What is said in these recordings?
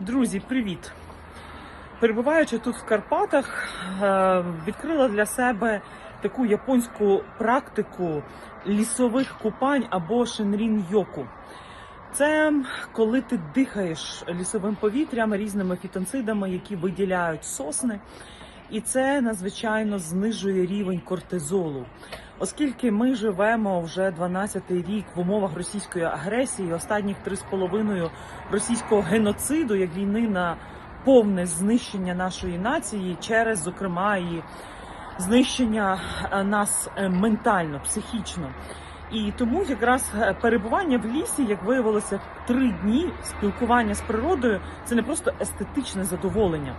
Друзі, привіт! Перебуваючи тут в Карпатах, е, відкрила для себе таку японську практику лісових купань або шинрін йоку. Це коли ти дихаєш лісовим повітрям, різними фітонцидами, які виділяють сосни, і це надзвичайно знижує рівень кортизолу. Оскільки ми живемо вже 12-й рік в умовах російської агресії, останніх 3,5 російського геноциду, як війни на повне знищення нашої нації, через зокрема і знищення е, нас е, ментально, психічно. І тому якраз е, перебування в лісі, як виявилося, три дні спілкування з природою це не просто естетичне задоволення.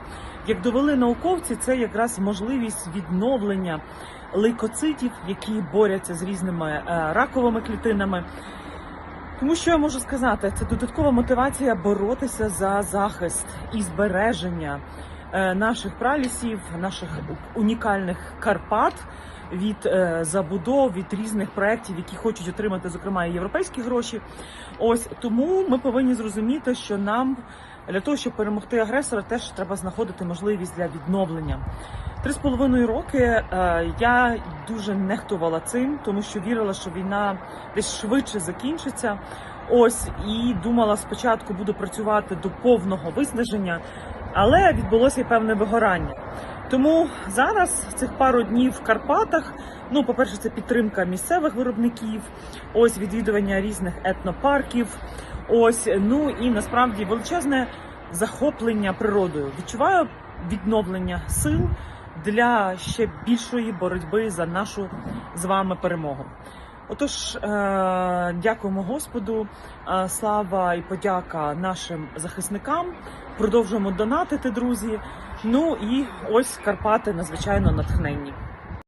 Як довели науковці, це якраз можливість відновлення лейкоцитів, які борються з різними е, раковими клітинами. Тому що я можу сказати, це додаткова мотивація боротися за захист і збереження наших пралісів, наших унікальних Карпат від е, забудов, від різних проєктів, які хочуть отримати, зокрема, і європейські гроші. Ось тому ми повинні зрозуміти, що нам для того, щоб перемогти агресора, теж треба знаходити можливість для відновлення. Три з половиною роки е, я дуже нехтувала цим, тому що вірила, що війна десь швидше закінчиться. Ось і думала, спочатку буду працювати до повного виснаження, але відбулося й певне вигорання. Тому зараз цих пару днів в Карпатах. Ну, по-перше, це підтримка місцевих виробників, ось відвідування різних етнопарків. Ось ну і насправді величезне захоплення природою. Відчуваю відновлення сил для ще більшої боротьби за нашу з вами перемогу. Отож, е, дякуємо Господу, е, слава і подяка нашим захисникам. Продовжуємо донатити, друзі. Ну і ось Карпати надзвичайно натхненні.